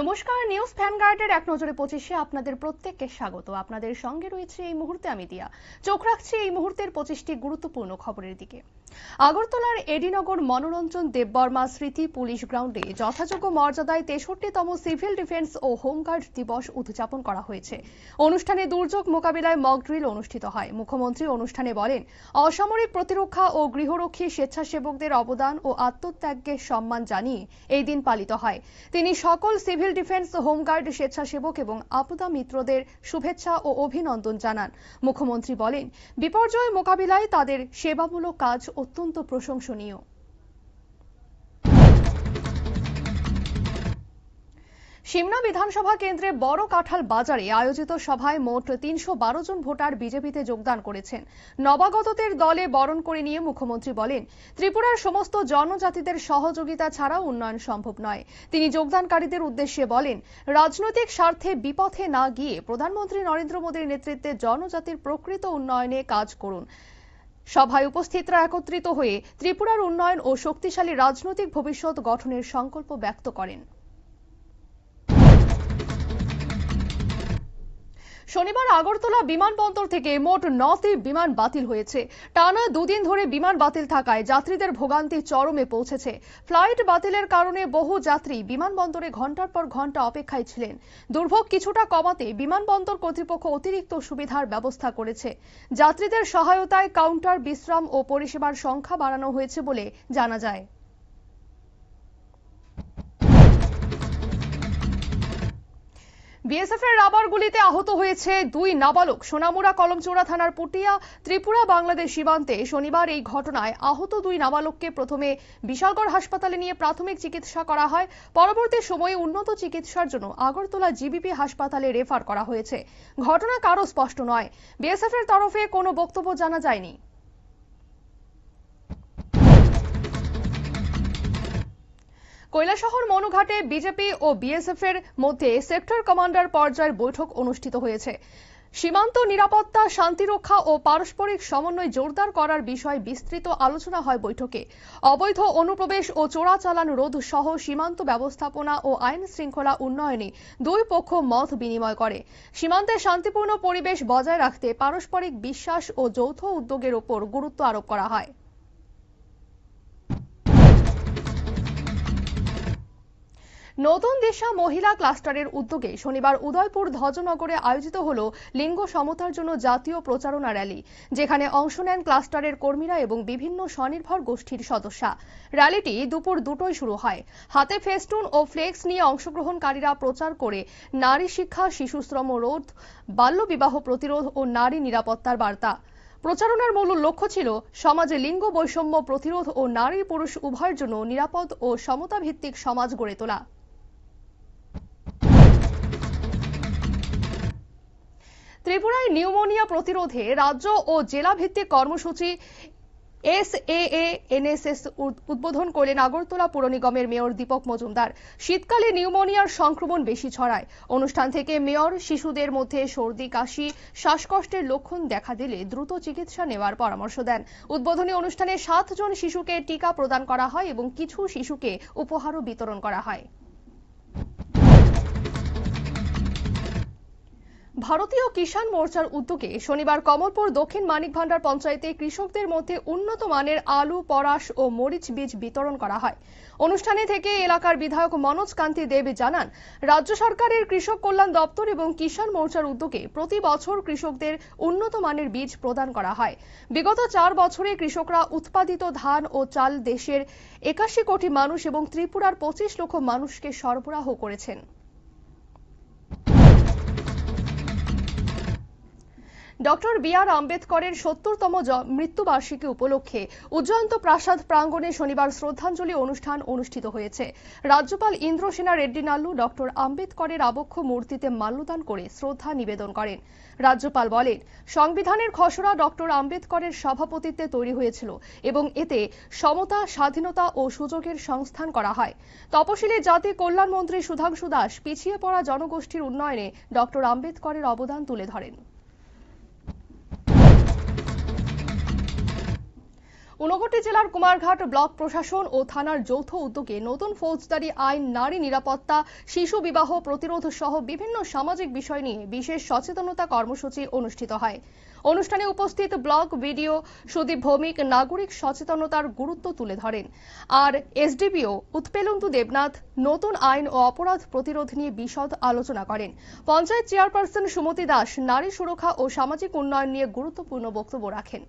নমস্কার, নিউজ ভ্যানগার্ডের এক নজরে পঁচিশে আপনাদের প্রত্যেককে স্বাগত। আপনাদের সঙ্গে রয়েছে এই মুহূর্তে আমি দিয়া। চোখ রাখছি এই মুহূর্তের পঁচিশটি গুরুত্বপূর্ণ খবরের দিকে। আগরতলার এডিনগর মনোরঞ্জন দেববর্মা স্মৃতি পুলিশ গ্রাউন্ডে যথাযোগ্য মর্যাদায় তেষট্টিতম সিভিল ডিফেন্স ও হোমগার্ড দিবস উদযাপন করা হয়েছে। অনুষ্ঠানে দুর্যোগ মোকাবিলায় মক ড্রিল অনুষ্ঠিত হয়। মুখ্যমন্ত্রী অনুষ্ঠানে বলেন, অসামরিক প্রতিরক্ষা ও গৃহরক্ষী স্বেচ্ছাসেবকদের অবদান ও আত্মত্যাগকে সম্মান জানিয়ে এই দিন পালিত হয়। তিনি সকল সিভিল ডিফেন্স, হোমগার্ড, স্বেচ্ছাসেবক এবং আপদা মিত্রদের শুভেচ্ছা ও অভিনন্দন জানান। মুখ্যমন্ত্রী বলেন, বিপর্যয় মোকাবিলায় তাদের সেবামূলক কাজ অত্যন্ত প্রশংসনীয়। সিমনা বিধানসভা কেন্দ্রে বড় কাঁঠাল বাজারে আয়োজিত সভায় মোট তিনশো বারো জন ভোটার বিজেপিতে যোগদান করেছেন। নবাগতদের দলে বরণ করে নিয়ে মুখ্যমন্ত্রী বলেন, ত্রিপুরার সমস্ত জনজাতিদের সহযোগিতা ছাড়া উন্নয়ন সম্ভব নয়। তিনি যোগদানকারীদের উদ্দেশ্যে বলেন, রাজনৈতিক স্বার্থে বিপথে না গিয়ে প্রধানমন্ত্রী নরেন্দ্র মোদীর নেতৃত্বে জনজাতির প্রকৃত উন্নয়নে কাজ করুন। সভায় উপস্থিতরা একত্রিত হয়ে ত্রিপুরার উন্নয়ন ও শক্তিশালী রাজনৈতিক ভবিষ্যৎ গঠনের সংকল্প ব্যক্ত করেন। শনিবার আগরতলা বিমানবন্দর থেকে মোট নটি বিমান বাতিল হয়েছে। টানা দুদিন ধরে বিমান বাতিল থাকায় যাত্রীদের ভোগান্তি চরমে পৌঁছেছে। ফ্লাইট বাতিলের কারণে বহু যাত্রী বিমানবন্দরে ঘণ্টার পর ঘণ্টা অপেক্ষায় ছিলেন। দুর্ভোগ কিছুটা কমাতে বিমানবন্দর কর্তৃপক্ষ অতিরিক্ত সুবিধার ব্যবস্থা করেছে। যাত্রীদের সহায়তায় কাউন্টার, বিশ্রাম ও পরিষেবার সংখ্যা বাড়ানো হয়েছে বলে জানা যায়। বিএসএফ এর রাবার গুলিতে আহত হয়েছে দুই নাবালক। সোনামুড়া কলমচোড়া থানার পুটিয়া, ত্রিপুরা বাংলাদেশ সীমান্তে শনিবার এই ঘটনায় আহত দুই নাবালককে প্রথমে বিশালগড় হাসপাতালে নিয়ে প্রাথমিক চিকিৎসা করা হয়। পরবর্তী সময়ে উন্নত চিকিৎসার জন্য আগরতলা জিবিপি হাসপাতালে রেফার করা হয়েছে। ঘটনা কারও স্পষ্ট নয়। বিএসএফ এর তরফে কোনো বক্তব্য জানা যায়নি। কৈলাসহর মনুঘাটে বিজেপি ও বিএসএফ এর মধ্যে সেক্টর কমান্ডার পর্যায়ের বৈঠক অনুষ্ঠিত হয়েছে। সীমান্ত নিরাপত্তা, শান্তিরক্ষা ও পারস্পরিক সমন্বয় জোরদার করার বিষয়ে বিস্তৃত আলোচনা হয় বৈঠকে। অবৈধ অনুপ্রবেশ ও চোরাচালান রোধ সহ সীমান্ত ব্যবস্থাপনা ও আইন শৃঙ্খলা উন্নয়নে দুই পক্ষ মত বিনিময় করে। সীমান্তে শান্তিপূর্ণ পরিবেশ বজায় রাখতে পারস্পরিক বিশ্বাস ও যৌথ উদ্যোগের ওপর গুরুত্ব আরোপ করা হয়। নতুন দিশা মহিলা ক্লাস্টারের উদ্যোগে শনিবার উদয়পুর ধ্বজনগরে আয়োজিত হল লিঙ্গ সমতার জন্য জাতীয় প্রচারণা র্যালি, যেখানে অংশ নেন ক্লাস্টারের কর্মীরা এবং বিভিন্ন স্বনির্ভর গোষ্ঠীর সদস্যা। র্যালিটি দুপুর দুটোই শুরু হয়। হাতে ফেস্টুন ও ফ্লেক্স নিয়ে অংশগ্রহণকারীরা প্রচার করে নারী শিক্ষা, শিশুশ্রম রোধ বাল্যবিবাহ প্রতিরোধ ও নারী নিরাপত্তার বার্তা। প্রচারণার মূল লক্ষ্য ছিল সমাজে লিঙ্গ বৈষম্য প্রতিরোধ ও নারী পুরুষ উভয়ের জন্য নিরাপদ ও সমতাভিত্তিক সমাজ গড়ে তোলা। ত্রিপুরায় নিউমোনিয়া প্রতিরোধে রাজ্য ও জেলা ভিত্তিক কর্মসূচি এস এ এনএসএস উদ্বোধন করলেন আগরতলা পুর নিগমের মেয়র দীপক মজুমদার। শীতকালে নিউমোনিয়ার সংক্রমণ বেশি ছড়ায়। অনুষ্ঠান থেকে মেয়র শিশুদের মধ্যে সর্দি, কাশি, শ্বাসকষ্টের লক্ষণ দেখা দিলে দ্রুত চিকিৎসা নেওয়ার পরামর্শ দেন। উদ্বোধনী অনুষ্ঠানে সাতজন শিশুকে টিকা প্রদান করা হয় এবং কিছু শিশুকে উপহারও বিতরণ করা হয়। ভারতীয় কিষাণ মোর্চার উদ্যোগে শনিবার কমলপুর দক্ষিণ মানিক ভান্ডার পঞ্চায়েতে কৃষকদের মধ্যে উন্নত মানের আলু, পরাশ ও মরিচ বীজ বিতরণ করা হয়। অনুষ্ঠানে থেকে এলাকার বিধায়ক মনোজ কান্তি দেব জানান, রাজ্য সরকারের কৃষক কল্যাণ দপ্তর এবং কিষাণ মোর্চার উদ্যোগে প্রতি বছর কৃষকদের উন্নত মানের বীজ প্রদান করা হয়। বিগত চার বছরে কৃষকরা উৎপাদিত ধান ও চাল দেশের একাশি কোটি মানুষ এবং ত্রিপুরার পঁচিশ লক্ষ মানুষকে সরবরাহ করেছেন। ডক্টর বি আর আম্বেদকরের সত্তরতম মৃত্যুবার্ষিকী উপলক্ষে উজ্জয়ন্ত প্রাসাদ প্রাঙ্গণে শনিবার শ্রদ্ধাঞ্জলি অনুষ্ঠান অনুষ্ঠিত হয়েছে। রাজ্যপাল ইন্দ্রসেনা রেড্ডি নাল্লু ডক্টর আম্বেদকরের আবক্ষ মূর্তিতে মাল্যদান করে শ্রদ্ধা নিবেদন করেন। রাজ্যপাল বলেন, সংবিধানের খসড়া ডক্টর আম্বেদকরের সভাপতিত্বে তৈরি হয়েছিল এবং এতে সমতা, স্বাধীনতা ও সুযোগের সংস্থান করা হয়। তপশিলি জাতি কল্যাণ মন্ত্রী সুধাংশু দাস পিছিয়ে পড়া জনগোষ্ঠীর উন্নয়নে ডক্টর আম্বেদকরের অবদান তুলে ধরেন। ঊনকোটি জেলার কুমারঘাট ব্লক প্রশাসন ও থানার যৌথ উদ্যোগে নতুন ফৌজদারি আইন, নারী নিরাপত্তা, শিশু বিবাহ প্রতিরোধ সহ বিভিন্ন সামাজিক বিষয় নিয়ে বিশেষ সচেতনতা কর্মসূচি অনুষ্ঠিত হয়। অনুষ্ঠানে উপস্থিত ব্লক ভিডিও সুদীপ ভৌমিক নাগরিক সচেতনতার গুরুত্ব তুলে ধরেন। আর এসডিপিও উৎপেলন্তু দেবনাথ নতুন আইন ও অপরাধ প্রতিরোধ নিয়ে বিশদ আলোচনা করেন। পঞ্চায়েত চেয়ারপারসন সুমতি দাস নারী সুরক্ষা ও সামাজিক উন্নয়ন নিয়ে গুরুত্বপূর্ণ বক্তব্য রাখেন।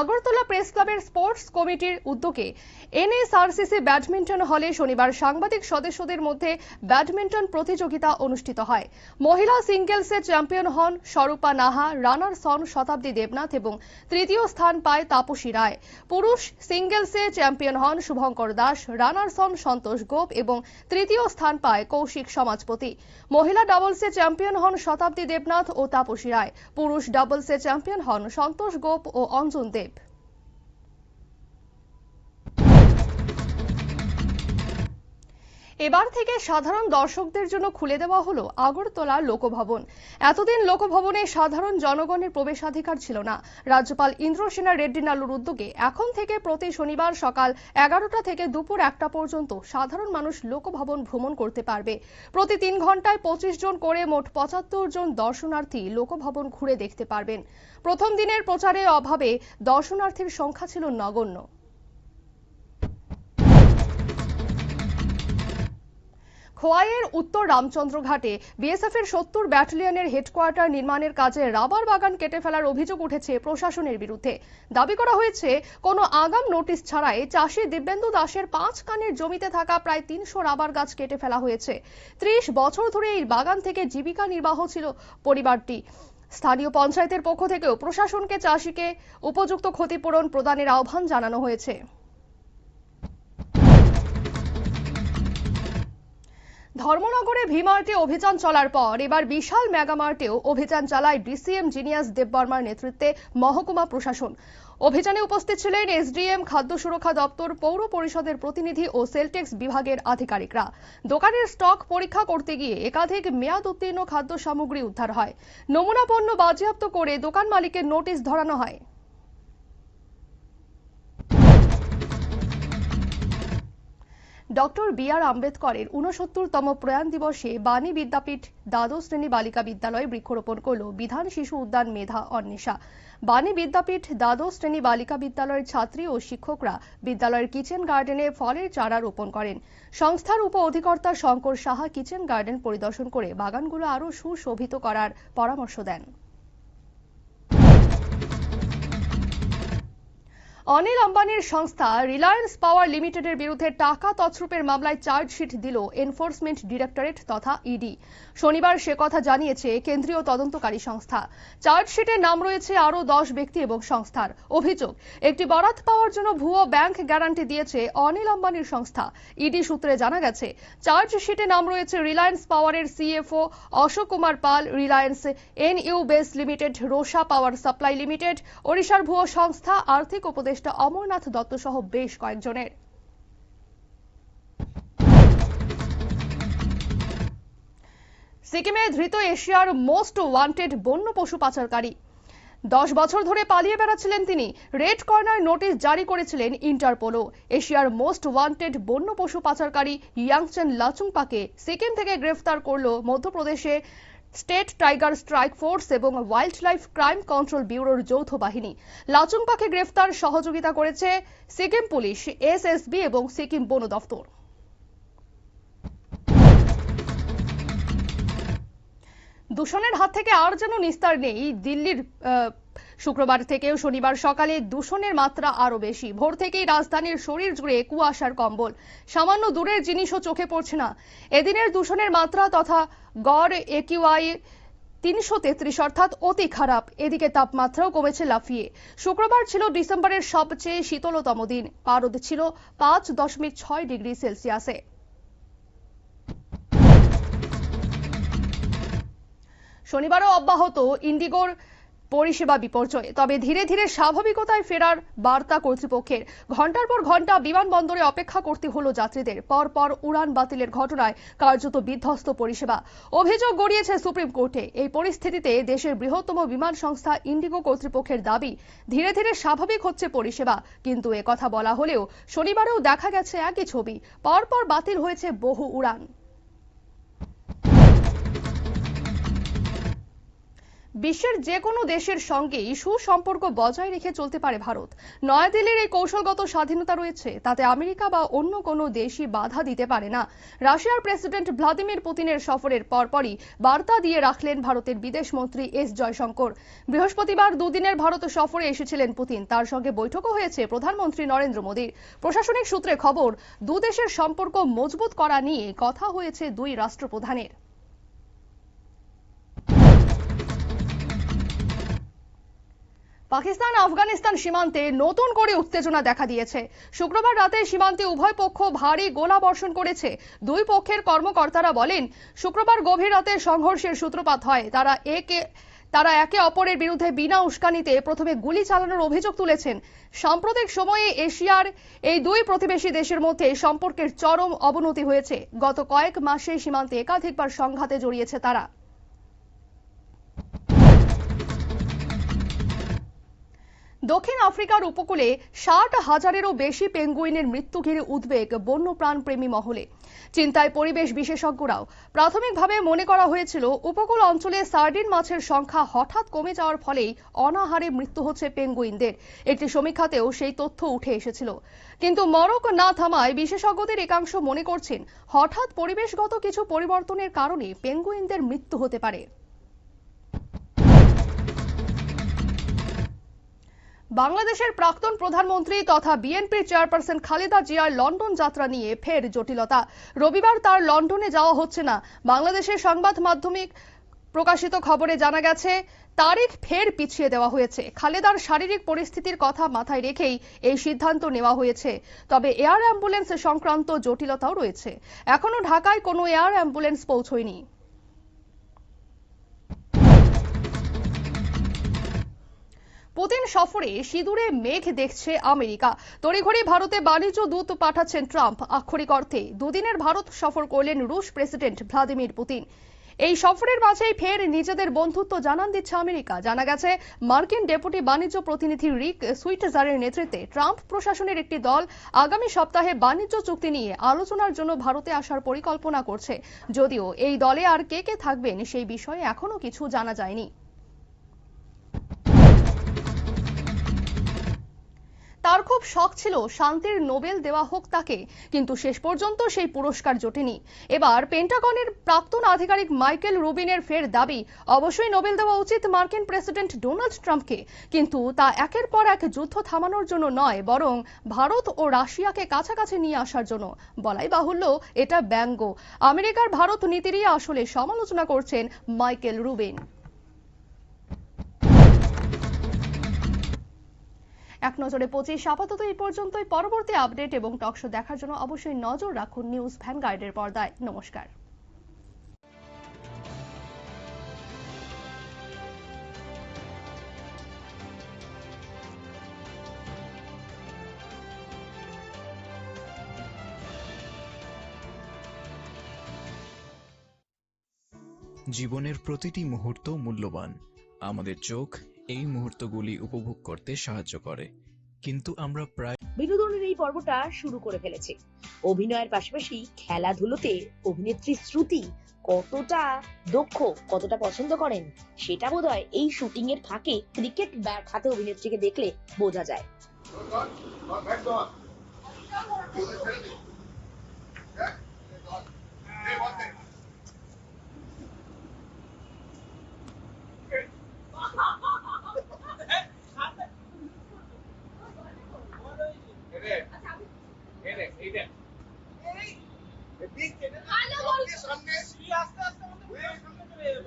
আগরতলা প্রেস ক্লাবের স্পোর্টস কমিটির উদ্যোগে এনএসআরসিসি ব্যাডমিন্টন হলে শনিবার সাংবাদিক সদস্যদের মধ্যে ব্যাডমিন্টন প্রতিযোগিতা অনুষ্ঠিত হয়। মহিলা সিঙ্গেলসে চ্যাম্পিয়ন হন স্বরূপা নাহা রানার সন শতাব্দী দেবনাথ এবং তৃতীয় স্থান পায় তাপসী রায়। পুরুষ সিঙ্গেলসে চ্যাম্পিয়ন হন শুভঙ্কর দাস রানার সন সন্তোষ গোপ এবং তৃতীয় স্থান পায় কৌশিক সমাজপতি। মহিলা ডাবলসে চ্যাম্পিয়ন হন শতাব্দী দেবনাথ ও তাপসী রায়। পুরুষ ডাবলসে চ্যাম্পিয়ন হন সন্তোষ গোপ ও অঞ্জন দেব shape. এবার থেকে সাধারণ দর্শকদের জন্য খুলে দেওয়া হলো আগরতলা লোকভবন। এতদিন লোকভবনে সাধারণ জনগণের প্রবেশাধিকার ছিল না। রাজ্যপাল ইন্দ্রসেনা রেড্ডি নালুর উদ্যোগে এখন থেকে প্রতি শনিবার সকাল এগারোটা থেকে দুপুর একটা পর্যন্ত সাধারণ মানুষ লোকভবন ভ্রমণ করতে পারবে। প্রতি তিন ঘন্টায় পঁচিশ জন করে মোট পঁচাত্তর জন দর্শনার্থী লোকভবন ঘুরে দেখতে পারবেন। প্রথম দিনের প্রচারের অভাবে দর্শনার্থীর সংখ্যা ছিল নগণ্য। খোয়াইয়ের উত্তর রামচন্দ্রঘাটে বিএসএফ এর সত্তর ব্যাটালিয়নের হেডকোয়ার্টার নির্মাণের কাজে রাবার বাগান কেটে ফেলার অভিযোগ উঠেছে প্রশাসনের বিরুদ্ধে। দাবি করা হয়েছে, কোনো আগাম নোটিশ ছাড়াই চাষি দিব্যেন্দু দাসের পাঁচ কানের জমিতে থাকা প্রায় তিনশো রাবার গাছ কেটে ফেলা হয়েছে। ত্রিশ বছর ধরে এই বাগান থেকে জীবিকা নির্বাহ ছিল পরিবারটি। স্থানীয় পঞ্চায়েতের পক্ষ থেকেও প্রশাসনকে চাষিকে উপযুক্ত ক্ষতিপূরণ প্রদানের আহ্বান জানানো হয়েছে। ধর্মনগরে ভিমার্টে অভিযান চলার পর এবার বিশাল মেগামার্টেও অভিযান চালায় ডিসিএম জিনিয়াস দেববর্মার নেতৃত্বে মহকুমা প্রশাসন। অভিযানে উপস্থিত ছিলেন এসডিএম, খাদ্য সুরক্ষা দপ্তর, পৌর পরিষদের প্রতিনিধি ও সেলটেক্স বিভাগের আধিকারিকরা। দোকানের স্টক পরীক্ষা করতে গিয়ে একাধিক মেয়াদ উত্তীর্ণ খাদ্য সামগ্রী উদ্ধার হয়। নমুনা পণ্য বাজেয়াপ্ত করে দোকান মালিকের নোটিশ ধরানো হয়। ডক্টর বি আর আম্বেদকরের উনসত্তরতম প্রয়াণ দিবসে বাণী বিদ্যাপীঠ দ্বাদশ শ্রেণি বালিকা বিদ্যালয়ে বৃক্ষরোপণ করল বিধান শিশু উদ্যান মেধা অন্বেষা। বাণী বিদ্যাপীঠ দ্বাদশ শ্রেণি বালিকা বিদ্যালয়ের ছাত্রী ও শিক্ষকরা বিদ্যালয়ের কিচেন গার্ডেনে ফলের চারা রোপণ করেন। সংস্থার উপ অধিকর্তা শঙ্কর সাহা কিচেন গার্ডেন পরিদর্শন করে বাগানগুলো আরও সুশোভিত করার পরামর্শ দেন। অনিল আম্বানির সংস্থা রিলায়েন্স পাওয়ার লিমিটেডের বিরুদ্ধে টাকা তছরূপের মামলায় চার্জশিট দিল এনফোর্সমেন্ট ডিরেক্টরেট তথা ইডি। শনিবার সে কথা জানিয়েছে কেন্দ্রীয় তদন্তকারী সংস্থা। চার্জশিটে নাম রয়েছে আরও দশ ব্যক্তি এবং সংস্থার অভিযোগ। একটি বরাত পাওয়ার জন্য ভুয়ো ব্যাংক গ্যারান্টি দিয়েছে অনিল আম্বানির সংস্থা। ইডি সূত্রে জানা গেছে চার্জশিটে নাম রয়েছে রিলায়েন্স পাওয়ারের CFO Ashok Kumar Pal, Reliance NU BESS limited Rosa power supply limited, ওড়িশার ভুয়ো সংস্থা, আর্থিক উপদেষ্টা অমরনাথ দত্ত সহ বেশ কয়েকজনের। সিকিমে ধৃত এশিয়ার মোস্ট ওয়ান্টেড বন্য পশু পাচারকারী। দশ বছর ধরে পালিয়ে বেড়াচ্ছিলেন তিনি। রেড কর্নার নোটিশ জারি করেছিলেন ইন্টারপোলো এশিয়ার মোস্ট ওয়ান্টেড বন্য পশু পাচারকারী ইয়াংচেন লাচুংপাকে সিকিম থেকে গ্রেফতার করল মধ্যপ্রদেশে স্টেট টাইগার স্ট্রাইক ফোর্স এবং ওয়াইল্ড লাইফ ক্রাইম কন্ট্রোল ব্যুরোর যৌথ বাহিনী। লাচুংপাকে গ্রেফতার সহযোগিতা করেছে সিকিম পুলিশ, এসএসবি এবং সিকিম বন দফতর দূষণের হাত থেকে আর যেন নিস্তার নেই, দিল্লির শুক্রবার থেকেও শনিবার সকালে দূষণের মাত্রা আরও বেশি। ভোর থেকেই রাজধানীর শরীর জুড়ে কুয়াশার কম্বল। সামান্য দূরের জিনিসও চোখে পড়ছে না। এদিনের দূষণের মাত্রা তথা গড় একিউআই তিনশো তেত্রিশ, অর্থাৎ অতি খারাপ। এদিকে তাপমাত্রাও কমেছে লাফিয়ে। শুক্রবার ছিল ডিসেম্বরের সবচেয়ে শীতলতম দিন। পারদ ছিল পাঁচ দশমিক ছয় ডিগ্রি সেলসিয়াসে। শনিবারও অব্যাহত ইন্ডিগোর পরিষেবা বিপর্যয়। তবে ধীরে ধীরে স্বাভাবিকতায় ফেরার বার্তা কর্তৃপক্ষের। ঘণ্টার পর ঘণ্টা বিমানবন্দরে অপেক্ষা করতে হলো যাত্রীদের। পর পর উড়ান বাতিলের ঘটনায় কার্যত বিধ্বস্ত পরিষেবা। অভিযোগ গড়িয়েছে সুপ্রিম কোর্টে। এই পরিস্থিতিতে দেশের বৃহত্তম বিমান সংস্থা ইন্ডিগো কর্তৃপক্ষের দাবি, ধীরে ধীরে স্বাভাবিক হচ্ছে পরিষেবা। কিন্তু কথা বলা হলেও শনিবারেও দেখা গেছে একই ছবি। পরপর বাতিল হয়েছে বহু উড়ান। বিশ্বের যে কোনো দেশের সঙ্গেই সুসম্পর্ক বজায় রেখে চলতে পারে ভারত। নয়াদিল্লির এই কৌশলগত স্বাধীনতা রয়েছে, তাতে আমেরিকা বা অন্য কোনো দেশই বাধা দিতে পারে না। রাশিয়ার প্রেসিডেন্ট ভ্লাদিমির পুতিনের সফরের পরপরই বার্তা দিয়ে রাখলেন ভারতের বিদেশ মন্ত্রী এস জয়শঙ্কর। বৃহস্পতিবার দুদিনের ভারত সফরে এসেছিলেন পুতিন। তার সঙ্গে বৈঠকও হয়েছে প্রধানমন্ত্রী নরেন্দ্র মোদীর। প্রশাসনিক সূত্রে খবর দুদেশের সম্পর্ক মজবুত করা নিয়ে কথা হয়েছে দুই রাষ্ট্রপ্রধানের। পাকিস্তান আফগানিস্তান সীমান্তে নতুন করে উত্তেজনা দেখা দিয়েছে। শুক্রবার রাতে সীমান্তে উভয় পক্ষ ভারী গোলা বর্ষণ করেছে। দুই পক্ষের কর্মকর্তারা বলেন, শুক্রবার গভীর রাতে সংঘর্ষের সূত্রপাত হয়। তারা একে তারা একে অপরের বিরুদ্ধে বিনা উস্কানিতে প্রথমে গুলি চালানোর অভিযোগ তুলেছেন। সাম্প্রতিক সময়ে এশিয়ার এই দুই প্রতিবেশী দেশের মধ্যে সম্পর্কের চরম অবনতি হয়েছে। গত কয়েক মাসে সীমান্তে একাধিকবার সংঘাতে জড়িয়েছে তারা। দক্ষিণ আফ্রিকার উপকূলে ষাট হাজারেরও বেশি পেঙ্গুইনের মৃত্যু ঘিরে উদ্বেগ বন্যপ্রাণ প্রেমী মহলে। চিন্তায় পরিবেশ বিশেষজ্ঞরাও প্রাথমিকভাবে মনে করা হয়েছিল, উপকূল অঞ্চলে সার্ডিন মাছের সংখ্যা হঠাৎ কমে যাওয়ার ফলেই অনাহারে মৃত্যু হচ্ছে পেঙ্গুইনদের। একটি সমীক্ষাতেও সেই তথ্য উঠে এসেছিল। কিন্তু মরক না থামায় বিশেষজ্ঞদের একাংশ মনে করছেন, হঠাৎ পরিবেশগত কিছু পরিবর্তনের কারণে পেঙ্গুইনদের মৃত্যু হতে পারে। বাংলাদেশের প্রাক্তন প্রধানমন্ত্রী তথা বিএনপির চেয়ারপারসন খালেদা জিয়ার লন্ডন যাত্রা নিয়ে ফের জটিলতা। রবিবার তার লন্ডনে যাওয়া হচ্ছে না। বাংলাদেশের সংবাদ মাধ্যমিক প্রকাশিত খবরে জানা গেছে, তারিখ ফের পিছিয়ে দেওয়া হয়েছে। খালেদার শারীরিক পরিস্থিতির কথা মাথায় রেখেই এই সিদ্ধান্ত নেওয়া হয়েছে। তবে এয়ার অ্যাম্বুলেন্স সংক্রান্ত জটিলতাও রয়েছে। এখনও ঢাকায় কোনো এয়ার অ্যাম্বুলেন্স পৌঁছয়নি। পুতিন সফরে সিঁদুরে মেঘ দেখছে আমেরিকা। তড়িঘড়ি ভারতে বাণিজ্য দূত পাঠাচ্ছেন ট্রাম্প। আক্ষরিক অর্থে, দুদিনের ভারত সফর করলেন রুশ প্রেসিডেন্ট ভ্লাদিমির পুতিন। এই সফরের মাঝেই ফের নিজেদের বন্ধুত্ব জানান দিচ্ছে আমেরিকা। জানা গেছে, মার্কিন ডেপুটি বাণিজ্য প্রতিনিধি রিক সুইটজারের নেতৃত্বে ট্রাম্প প্রশাসনের একটি দল আগামী সপ্তাহে বাণিজ্য চুক্তি নিয়ে আলোচনার জন্য ভারতে আসার পরিকল্পনা করছে। যদিও এই দলে আর কে কে থাকবেন সেই বিষয়ে এখনও কিছু জানা যায়নি। তার খুব শখ ছিল শান্তির নোবেল দেওয়া হোক তাকে, কিন্তু শেষ পর্যন্ত সেই পুরস্কার জোটেনি। এবার পেন্টাগনের প্রাক্তন আধিকারিক মাইকেল রুবিনের ফের দাবি, অবশ্যই নোবেল দেওয়া উচিত মার্কিন প্রেসিডেন্ট ডোনাল্ড ট্রাম্পকে, কিন্তু তা একের পর এক যুদ্ধ থামানোর জন্য নয়, বরং ভারত ও রাশিয়াকে কাছাকাছি নিয়ে আসার জন্য। বলাই বাহুল্য, এটা ব্যঙ্গ। আমেরিকার ভারত নীতিরই আসলে সমালোচনা করছেন মাইকেল রুবিন। এক নজরে পঁচিশ, আপাতত এই পর্যন্তই। পরবর্তী আপডেট এবং টকশো দেখার জন্য অবশ্যই নজর রাখুন নিউজ ভ্যানগার্ডের পর্দায়। নমস্কার। জীবনের প্রতিটি মুহূর্ত মূল্যবান। আমাদের চোখ এই মুহূর্তগুলি উপভোগ করতে সাহায্য করে। কিন্তু আমরা প্রায় বিনোদনের এই পর্বটা শুরু করে ফেলেছে। অভিনয়ের পাশাপাশি খেলাধুলোতে অভিনেত্রী শ্রুতি কতটা দক্ষ, কতটা পছন্দ করেন, সেটা বোধ হয় এই শুটিং এর ফাঁকে ক্রিকেট ব্যাট হাতে অভিনেত্রীকে দেখলে বোঝা যায়।